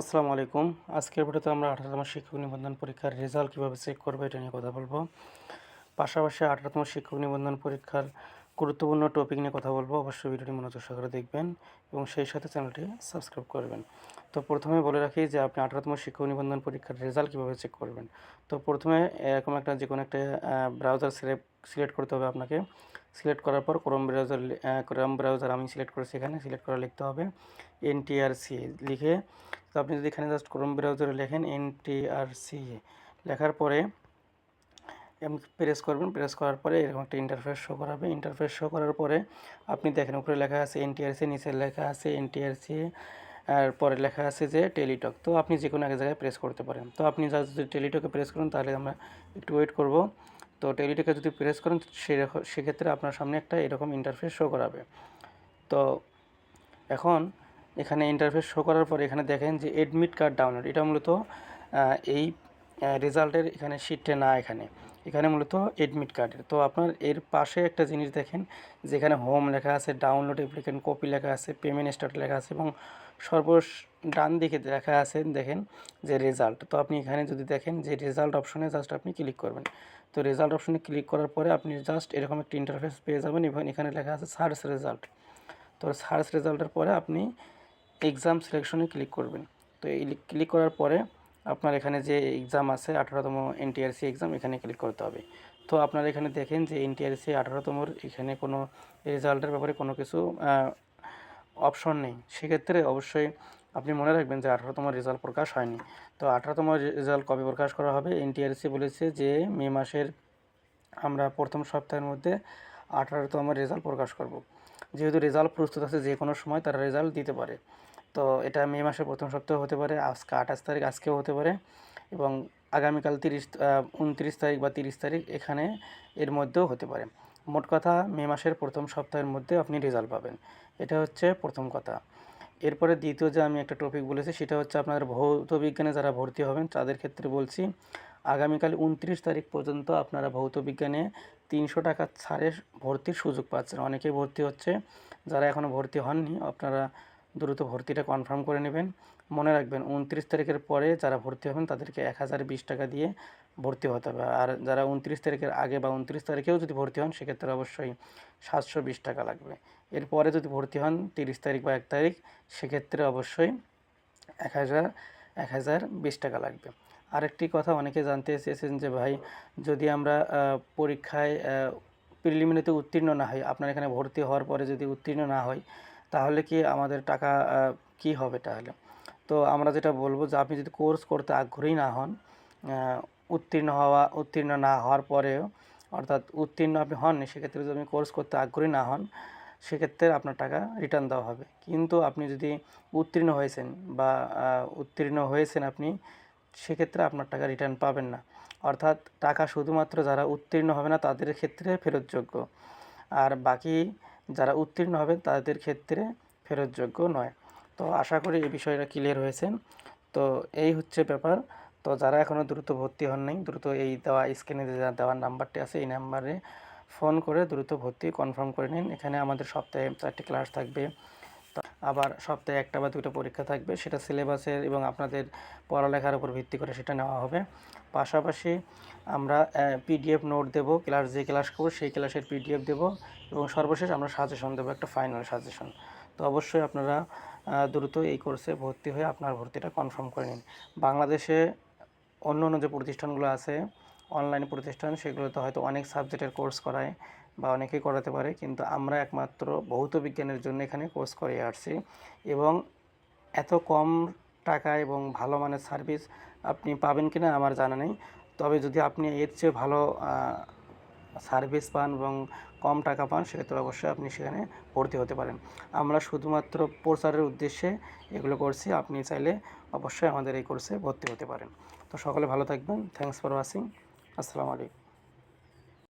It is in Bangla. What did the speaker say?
আসসালামু আলাইকুম। আজকের ভিডিওতে আমরা আঠারোতম শিক্ষক নিবন্ধন পরীক্ষার রেজাল্ট কীভাবে চেক করব এটা নিয়ে কথা বলব। পাশাপাশি আঠারোতম শিক্ষক নিবন্ধন পরীক্ষার গুরুত্বপূর্ণ টপিক নিয়ে কথা বলব, অবশ্যই ভিডিওটি মনোযোগ সহকারে দেখবেন এবং সেই সাথে চ্যানেলটি সাবস্ক্রাইব করবেন। তো প্রথমে বলে রাখি যে আপনি আঠারোতম শিক্ষক নিবন্ধন পরীক্ষার রেজাল্ট কীভাবে চেক করবেন? তো প্রথমে এরকম একটা যে কোনো একটা ব্রাউজার সিলেক্ট সিলেক্ট করতে হবে আপনাকে। সিলেক্ট করার পর ক্রোম ব্রাউজার ক্রোম ব্রাউজার আমি সিলেক্ট করেছি এখানে সিলেক্ট করে লিখতে হবে এনটিআরসি লিখে। তো আপনি যদি এখানে জাস্ট ক্রোম ব্রাউজারে লেখেন এনটিআরসি লেখার পরে প্রেস করবেন প্রেস করার পরে এরকম একটা ইন্টারফেস শো করাবে। ইন্টারফেস শো করার পরে আপনি দেখেন, উপরে লেখা আছে এনটিআরসি নিচে লেখা আছে এনটিআরসি আর পরে লেখা আছে যে টেলিটক তো আপনি যে কোনো এক জায়গায় প্রেস করতে পারেন। তো আপনি যদি টেলিটকে প্রেস করেন, তাহলে আমরা একটু ওয়েট করব। তো টেলিটকে যদি প্রেস করেন সেক্ষেত্রে আপনার সামনে একটা এরকম ইন্টারফেস শো করাবে। তো এখন এখানে ইন্টারফেস শো করার পর এখানে দেখেন যে এডমিট কার্ড ডাউনলোড এটা মূলত এই রেজাল্টের এখানে শিটে না এখানে। এখানে মূলত এডমিট কার্ডের তো আপনার এর পাশে একটা জিনিস দেখেন, যেখানে হোম লেখা আছে ডাউনলোড অ্যাপ্লিকেন্ট কপি লেখা আছে পেমেন্ট স্টার্ট লেখা আছে এবং সর্ব ডান দিকে লেখা আছে, দেখেন যে রেজাল্ট তো আপনি এখানে যদি দেখেন যে রেজাল্ট অপশনে জাস্ট আপনি ক্লিক করবেন। তো রেজাল্ট অপশনে ক্লিক করার পরে আপনি জাস্ট এরকম একটা ইন্টারফেস পেয়ে যাবেন এবং এখানে লেখা আছে সার্চ রেজাল্ট তো সার্চ রেজাল্টের পরে আপনি এক্সাম সিলেকশনে ক্লিক করবেন। তো এই ক্লিক করার পরে আপনার এখানে যে এক্সাম আছে আঠারোতম এনটিআরসি এক্সাম এখানে ক্লিক করতে হবে। তো আপনারা এখানে দেখেন যে এনটিআরসি আঠারোতমর এখানে কোনো রেজাল্টের ব্যাপারে কোনো কিছু অপশন নেই। সেক্ষেত্রে অবশ্যই আপনি মনে রাখবেন যে আঠারোতম রেজাল্ট প্রকাশ হয়নি। তো আঠারোতম রেজাল্ট কবে প্রকাশ করা হবে? এনটিআরসি বলেছে যে মে মাসের আমরা প্রথম সপ্তাহের মধ্যে আঠারোতম রেজাল্ট প্রকাশ করব। যেহেতু রেজাল্ট প্রস্তুত আছে যে কোনো সময় তারা রেজাল্ট দিতে পারে। তো এটা মে মাসের প্রথম সপ্তাহ হতে পারে, আজকে আঠাশ তারিখ আজকেও হতে পারে এবং আগামীকাল তিরিশ উনত্রিশ তারিখ বা তিরিশ তারিখ এখানে এর মধ্যেও হতে পারে। মোট কথা মে মাসের প্রথম সপ্তাহের মধ্যে আপনি রেজাল্ট পাবেন। এটা হচ্ছে প্রথম কথা। এরপরে দ্বিতীয় যে আমি একটা টপিক বলেছি, সেটা হচ্ছে আপনাদের ভৌত বিজ্ঞানে যারা ভর্তি হবেন, তাদের ক্ষেত্রে বলছি, আগামীকাল উনত্রিশ তারিখ পর্যন্ত আপনারা ভৌত বিজ্ঞানে তিনশো টাকা ছাড়ে ভর্তির সুযোগ পাচ্ছেন। অনেকেই ভর্তি হচ্ছে, যারা এখনও ভর্তি হননি, আপনারা দ্রুত ভর্তিটা কনফার্ম করে নেবেন। মনে রাখবেন, উনত্রিশ তারিখের পরে যারা ভর্তি হবেন, তাদেরকে এক হাজার বিশ টাকা দিয়ে ভর্তি হতে হবে। আর যারা উনত্রিশ তারিখের আগে বা উনত্রিশ তারিখেও যদি ভর্তি হন, সেক্ষেত্রে অবশ্যই সাতশো বিশ টাকা লাগবে। এরপরে যদি ভর্তি হন, তিরিশ তারিখ বা এক তারিখ, সেক্ষেত্রে অবশ্যই এক হাজার এক হাজার বিশ টাকা লাগবে। আরেকটি কথা অনেকে জানতে চেয়েছেন যে, ভাই, যদি আমরা পরীক্ষায় প্রিলিমিনারিতে উত্তীর্ণ না হয় আপনার এখানে ভর্তি হওয়ার পরে যদি উত্তীর্ণ না হয় তাহলে কি আমাদের টাকা কি হবে তাহলে? তো আমরা যেটা বলব যে আপনি যদি কোর্স করতে আগ্রহী না হন উত্তীর্ণ হওয়া, উত্তীর্ণ না হওয়ার পরেও, অর্থাৎ উত্তীর্ণ আপনি হননি, সেক্ষেত্রে যদি আপনি কোর্স করতে আগ্রহী না হন, সেক্ষেত্রে আপনার টাকা রিটার্ন দেওয়া হবে। কিন্তু আপনি যদি উত্তীর্ণ হয়েছেন বা উত্তীর্ণ হয়েছেন আপনি, সেক্ষেত্রে আপনার টাকা রিটার্ন পাবেন না। অর্থাৎ টাকা শুধুমাত্র যারা উত্তীর্ণ হবে না, তাদের ক্ষেত্রে ফেরতযোগ্য। আর বাকি যারা উত্তীর্ণ হবে তাদের ক্ষেত্রে ফেরতযোগ্য নয়। তো আশা করি এই বিষয়টা ক্লিয়ার হয়েছেন তো এই হচ্ছে ব্যাপার। তো যারা এখনও দ্রুত ভর্তি হন নাই, দ্রুত এই দেওয়া স্ক্রিনে দেওয়া নাম্বারটি আছে, এই নাম্বারে ফোন করে দ্রুত ভর্তি কনফার্ম করে নিন। এখানে আমাদের সপ্তাহে চারটি ক্লাস থাকবে। আবার সপ্তাহে একটা বা দুটো পরীক্ষা থাকবে, সেটা সিলেবাসের এবং আপনাদের পড়ালেখার উপর ভিত্তি করে সেটা নেওয়া হবে। পাশাপাশি আমরা পিডিএফ নোট দেব ক্লাস যে ক্লাস করব সেই ক্লাসের পিডিএফ দেব এবং সর্বশেষ আমরা সাজেশন দেবো, একটা ফাইনাল সাজেশন তো অবশ্যই আপনারা দ্রুত এই কোর্সে ভর্তি হয়ে আপনার ভর্তিটা কনফার্ম করে নিন। বাংলাদেশে অন্য অন্য যে প্রতিষ্ঠানগুলো আছে অনলাইন প্রতিষ্ঠান, সেগুলোতে হয়তো অনেক সাবজেক্টের কোর্স করায় বা অনেকেই করাতে পারে, কিন্তু আমরা একমাত্র ভৌত বিজ্ঞানের জন্য এখানে কোর্স করে আসছি। এবং এত কম টাকা এবং ভালো মানের সার্ভিস আপনি পাবেন কি না আমার জানা নেই। তবে যদি আপনি এর চেয়ে ভালো সার্ভিস পান এবং কম টাকা পান, সেক্ষেত্রে অবশ্যই আপনি সেখানে ভর্তি হতে পারেন। আমরা শুধুমাত্র প্রচারের উদ্দেশ্যে এগুলো করছি, আপনি চাইলে অবশ্যই আমাদের এই কোর্সে ভর্তি হতে পারেন। তো সকলে ভালো থাকবেন। থ্যাংকস ফর ওয়াচিং আসসালামু আলাইকুম।